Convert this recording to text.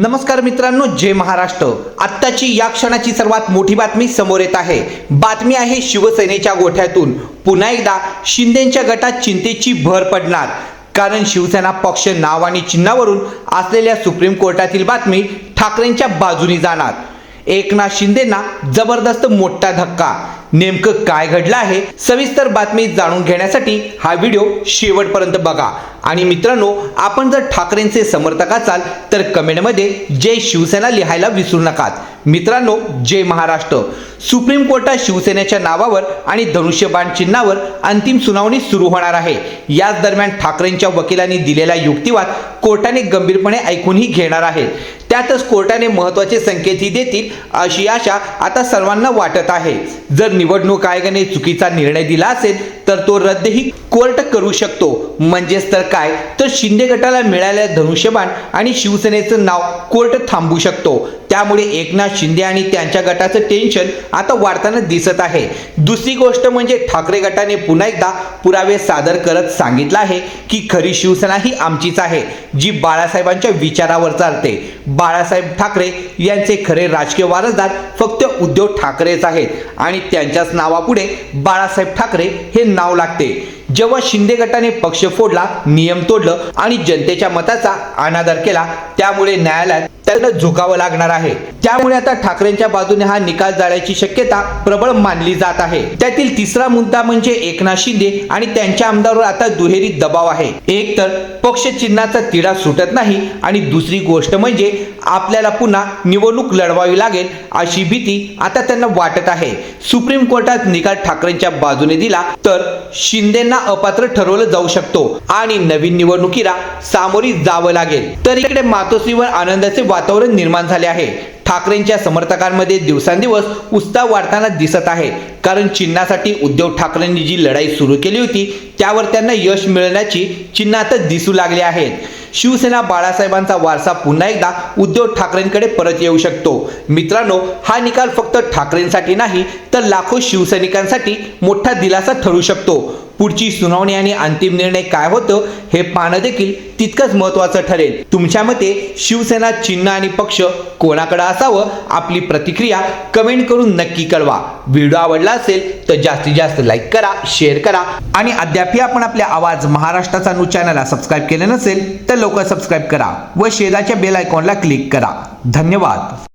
नमस्कार मित्रांनो जय महाराष्ट्र. आत्ताची या क्षणाची सर्वात मोठी बातमी समोर येत आहे. बातमी आहे शिवसेनेच्या गोठ्यातून. पुन्हा एकदा शिंदेच्या गटात चिंतेची भर पडणार. कारण शिवसेना पक्ष नाव आणि चिन्हावरून असलेल्या सुप्रीम कोर्टातील बातमी ठाकरेंच्या बाजूनी जाणार. एकनाथ शिंदेना जबरदस्त मोठा धक्का. नेमकं काय घडलं आहे? सविस्तर बातमी जाणून घेण्यासाठी हा व्हिडिओ शेवटपर्यंत बघा. आणि मित्रांनो आपण जर ठाकरेंचे समर्थक असाल तर कमेंटमध्ये जय शिवसेना लिहायला विसरू नका मित्रांनो जय महाराष्ट्र. सुप्रीम कोर्टात शिवसेनेच्या नावावर आणि धनुष्यबाण चिन्हावर अंतिम सुनावणी सुरू होणार आहे. याच दरम्यान ठाकरेंच्या वकिलांनी दिलेला युक्तिवाद कोर्टाने गंभीरपणे ऐकूनही घेणार आहे. त्यातच कोर्टाने महत्त्वाचे संकेतही देतील अशी आशा आता सर्वांना वाटत आहे. जर निवडणूक आयोगाने चुकीचा निर्णय दिला असेल तर तो रद्दही कोर्ट करू शकतो. म्हणजेच तर काय? तर शिंदे गटाला मिळालेल्या धनुष्यबाण आणि शिवसेनेचं नाव कोर्ट थांबू शकतो. त्यामुळे एकनाथ शिंदे आणि त्यांच्या गटाचं टेन्शन आता वाढताना दिसत आहे. दुसरी गोष्ट म्हणजे ठाकरे गटाने पुन्हा एकदा पुरावे सादर करत सांगितलं आहे की खरी शिवसेना ही आमचीच आहे जी बाळासाहेबांच्या विचारावर चालते. बाळासाहेब ठाकरे यांचे खरे राजकीय वारसदार फक्त उद्धव ठाकरेच आहेत आणि त्यांच्याच नावापुढे बाळासाहेब ठाकरे हे नाव लागते. जेव्हा शिंदे गटाने पक्ष फोडला नियम तोडलं आणि जनतेच्या मताचा अनादर केला त्यामुळे न्यायालयात त्यांना झुकावं लागणार आहे. त्यामुळे आता ठाकरेंच्या बाजूने हा निकाल जाण्याची शक्यता प्रबळ मानली जात आहे. त्यातील तिसरा मुद्दा म्हणजे एकनाथ शिंदे आणि त्यांच्या आमदारवर आता दुहेरी दबाव आहे. एक तर पक्ष चिन्हाचा तिढा सुटत नाही आणि दुसरी गोष्ट म्हणजे आपल्याला पुन्हा निवडणूक लढवावी लागेल अशी भीती आता त्यांना वाटत आहे. सुप्रीम कोर्टात निकाल ठाकरेंच्या बाजूने दिला तर शिंदेना अपात्र ठरवलं जाऊ शकतो आणि नवीन निवडणुकीला सामोरी जावं लागेल. तर इकडे मातोश्रीवर आनंदाचे वातावरण निर्माण झाले आहे. ठाकरेंच्या समर्थकांमध्ये दिवसांदिवस उत्साह वाढताना दिसत आहे. कारण चिन्हासाठी उद्धव ठाकरेंनी जी लढाई सुरू केली होती त्यावर त्यांना यश मिळण्याची चिन्हातच दिसू लागले आहेत. शिवसेना बाळासाहेबांचा वारसा पुन्हा एकदा उद्धव ठाकरेंकडे परत येऊ शकतो. मित्रांनो हा निकाल फक्त ठाकरेंसाठी नाही तर लाखो शिवसैनिकांसाठी मोठा दिलासा ठरू शकतो. पुढची सुनावणी आणि अंतिम निर्णय काय होतं हे पाहणं देखील तितकंच महत्त्वाचं ठरेल. तुमच्या मते शिवसेना चिन्ह आणि पक्ष कोणाकडे असावं? आपली प्रतिक्रिया कमेंट करून नक्की कळवा. व्हिडिओ आवडला असेल तर जास्तीत जास्त लाईक करा शेअर करा आणि अद्यापही आपण आपल्या आवाज महाराष्ट्राचा न्यूज चॅनलला सबस्क्राईब केले नसेल तर लवकर सबस्क्राईब करा व शेजारच्या बेल आयकॉनला क्लिक करा. धन्यवाद.